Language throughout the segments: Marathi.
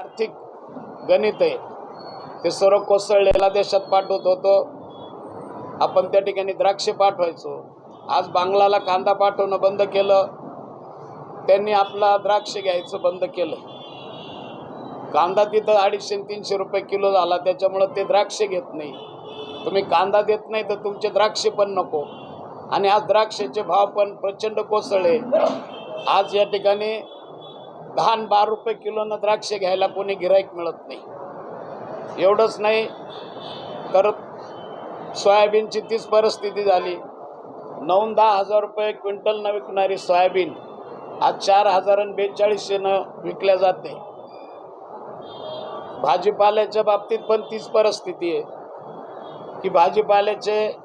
आर्थिक गणित आहे. ते सर्व कोसळलेला देशात पाठवत होतो. आपण त्या ठिकाणी द्राक्ष पाठवायचो. आज बांगलाला कांदा पाठवणं बंद केलं. त्यांनी आपला द्राक्ष घ्यायचं बंद केलं. कांदा तिथं अडीचशे तीनशे रुपये किलो झाला. त्याच्यामुळं ते द्राक्ष घेत नाही. तुम्ही कांदा देत नाही तर तुमचे द्राक्ष पण नको. आणि आज द्राक्षाचे भाव पण प्रचंड कोसळले. आज या ठिकाणी धान बारा रुपये किलोनं द्राक्ष घ्यायला कोणी गिराईक मिळत नाही. एवढंच नाही तर सोयाबीनची तीच परिस्थिती झाली. नऊ दहा हजार रुपये क्विंटलनं विकणारी सोयाबीन आज चार हजार आणि बेचाळीसशेनं विकल्या जाते. भाजीपाल्याच्या बाबतीत पण तीच परिस्थिती आहे. की भाजीपाल्याचे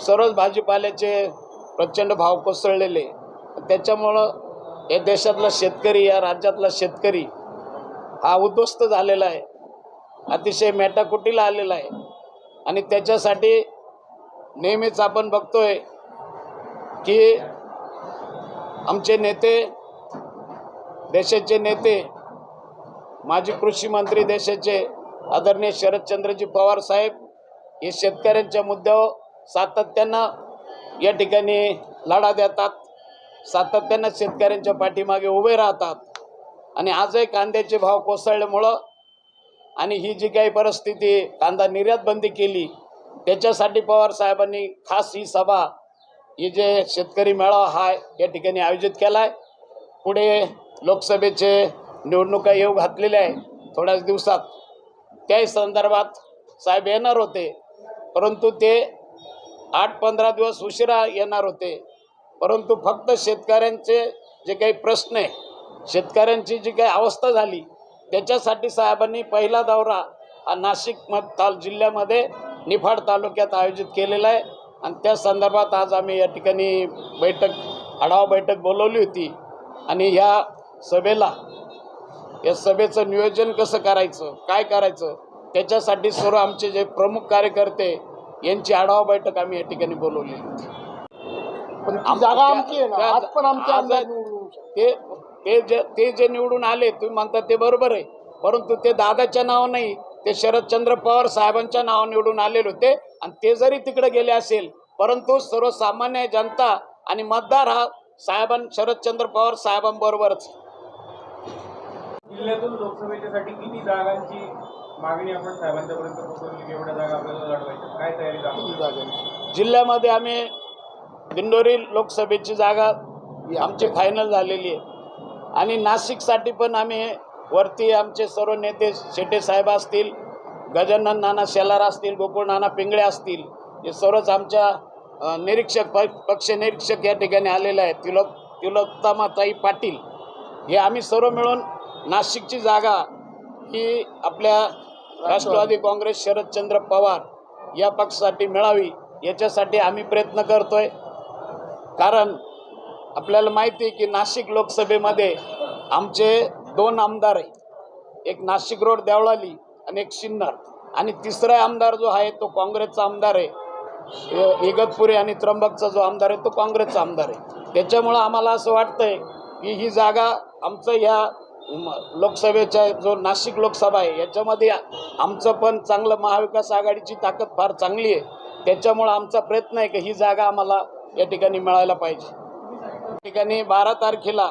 सर्वच भाजीपाल्याचे प्रचंड भाव कोसळलेले. त्याच्यामुळं या देशातला शेतकरी या राज्यातला शेतकरी हा उद्ध्वस्त झालेला आहे. अतिशय मेटाकुटीला आलेला आहे. आणि त्याच्यासाठी नेहमीच आपण बघतोय की आमचे नेते देशाचे नेते माजी कृषी मंत्री देशाचे आदरणीय शरदचंद्रजी पवार साहेब हे शेतकऱ्यांच्या मुद्द्यावर सातत्यानं या ठिकाणी लढा देतात. सातत्यानं शेतकऱ्यांच्या पाठीमागे उभे राहतात. आणि आजही कांद्याचे भाव कोसळल्यामुळं आणि ही जी काही परिस्थिती कांदा निर्यात बंदी केली त्याच्यासाठी पवार साहेबांनी खास ही सभा ही जे शेतकरी मेळावा हा या ठिकाणी आयोजित केला आहे पुढे लोकसभेचे निवडणुका येऊ घातलेल्या आहे थोड्याच दिवसात. त्याही संदर्भात साहेब येणार होते परंतु ते आठ पंधरा दिवस उशिरा येणार होते. परंतु फक्त शेतकऱ्यांचे जे काही प्रश्न आहे शेतकऱ्यांची जी काही अवस्था झाली त्याच्यासाठी साहेबांनी पहिला दौरा हा नाशिक म ताल जिल्ह्यामध्ये निफाड तालुक्यात आयोजित केलेला आहे. आणि त्या संदर्भात आज आम्ही या ठिकाणी बैठक आढावा बैठक बोलवली होती. आणि ह्या सभेला या सभेचं नियोजन कसं करायचं काय करायचं त्याच्यासाठी सर्व आमचे जे प्रमुख कार्यकर्ते यांची आढावा बैठक आम्ही या ठिकाणी बोलवली होती. पण ती जागा आमची आहे ना. त्या- आज पण आमचे आज- आमदार निवडून येऊ शकतात. ते ते जे ते जे निवडून आले तुम्ही म्हणता ते बरोबर आहे. परंतु ते दादाच्या नावावर नाही ते शरदचंद्र पवार साहेबांच्या नावावर निवडून आलेले होते. आणि ते जरी तिकडे गेले असेल परंतु सर्वसामान्य जनता आणि मतदार हा साहेबां शरदचंद्र पवार साहेबांबरोबरच. जिल्ह्यातून लोकसभेच्यासाठी किती जागांची मागणी आपण साहेबांच्यापर्यंत पोहोचवली? की एवढ्या जागा आपल्याला लढवायच्या? काय तयारी? जिल्ह्यामध्ये आम्ही दिंडोरी लोकसभेची जागा आमची फायनल झालेली आहे. आणि नाशिकसाठी पण आम्ही वरती आमचे सर्व नेते शेटे साहेब असतील गजानन नाना शेलार असतील गोकुळ नाना पिंगळे असतील हे सर्वच आमच्या निरीक्षक प पक्ष निरीक्षक या ठिकाणी आलेले आहेत. तिलोक तिलोत्तमाताई पाटील हे आम्ही सर्व मिळून नाशिकची जागा ही आपल्या राष्ट्रवादी काँग्रेस शरदचंद्र पवार या पक्षासाठी मिळावी याच्यासाठी आम्ही प्रयत्न करतोय. कारण आपल्याला माहिती आहे की नाशिक लोकसभेमध्ये आमचे दोन आमदार आहे. एक नाशिक रोड देवळाली आणि एक शिन्नर. आणि तिसरा आमदार जो आहे तो काँग्रेसचा आमदार आहे. इगतपुरी आणि त्र्यंबकचा जो आमदार आहे तो काँग्रेसचा आमदार आहे. त्याच्यामुळं आम्हाला असं वाटतंय की ही जागा आमचं ह्या लोकसभेच्या जो नाशिक लोकसभा आहे याच्यामध्ये आमचं पण चांगलं महाविकास आघाडीची ताकद फार चांगली आहे. त्याच्यामुळं आमचा प्रयत्न आहे की ही जागा आम्हाला या ठिकाणी मिळायला पाहिजे. या ठिकाणी बारा तारखेला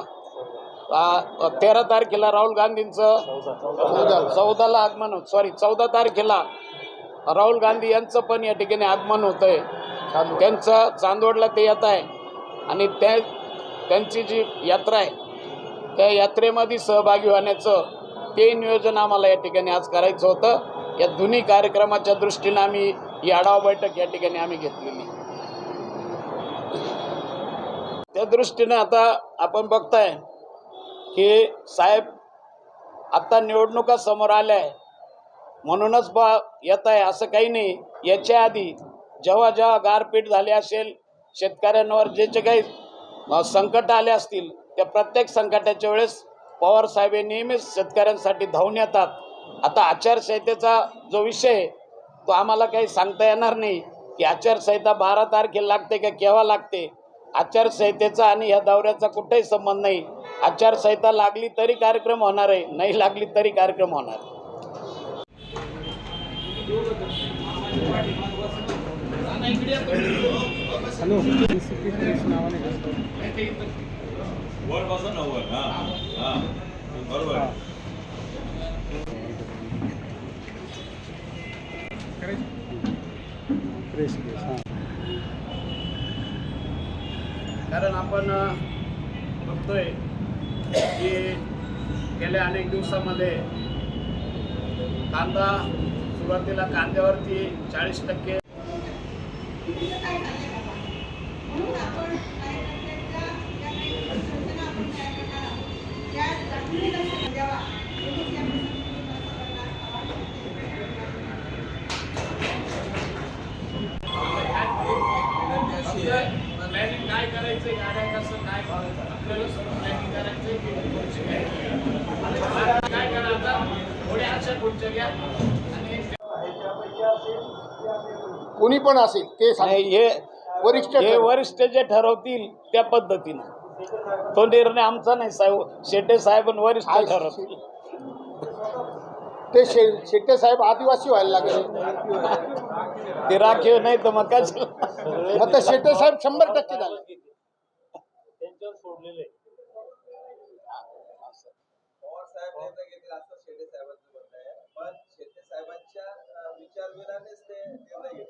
तेरा तारखेला राहुल गांधींचं चौदाला आगमन होत. सॉरी चौदा तारखेला राहुल गांधी यांचं पण या ठिकाणी आगमन होत आहे त्यांचं चांदवडला ते येत आहे. आणि त्या त्यांची जी यात्रा आहे त्या यात्रेमध्ये सहभागी होण्याचं ते नियोजन आम्हाला या ठिकाणी आज करायचं होतं. या दोन्ही कार्यक्रमाच्या दृष्टीनं आम्ही ही आढावा बैठक या ठिकाणी आम्ही घेतलेली त्या दृष्टीनं आता आपण बघताय की साहेब आता निवडणुका समोर आल्या आहे म्हणूनच बा येत आहे असं काही नाही. याच्या आधी जेव्हा जेव्हा गारपीट झाली असेल शेतकऱ्यांवर जे जे काही संकट आले असतील त्या प्रत्येक संकटाच्या वेळेस पवार साहेब हे नेहमीच शेतकऱ्यांसाठी धावून येतात. आता आचारसंहितेचा जो विषय आहे तो आम्हाला काही सांगता येणार नाही. की आचारसंहिता बारा तारखेला लागते का केव्हा लागते? आचारसंहितेचा आणि ह्या दौऱ्याचा कुठेही संबंध नाही. आचारसंहिता लागली तरी कार्यक्रम होणार आहे नाही लागली तरी कार्यक्रम होणार. आहे. हा हा बरोबर कारण आपण बघतोय की गेल्या अनेक दिवसामध्ये कांदा सुरुवातीला कांद्यावरती चाळीस टक्के आपल्याला सगळं प्लॅनिंग करायचं काय करा आता थोड्या अशा खुर्च्या घ्या आणि कोणी पण असेल ते सांग. नाही, हे वरिष्ठ हे. वरिष्ठ जे ठरवतील त्या पद्धतीनं. तो निर्णय आमचा नाही साहेब. शेटे साहेब आणि वरिष्ठ आहे. ठरवतील ते शे शेट्टे साहेब आदिवासी व्हायला लागले. ते राखीव नाही तर मग काय? तर शेट्टे साहेब शंभर टक्के झाले. सोडलेले साहेब निर्णय घेतील असं शेटे साहेबांचं म्हणणं पण शेटे साहेबांच्या विचारविधानेच ते निर्णय घेतील.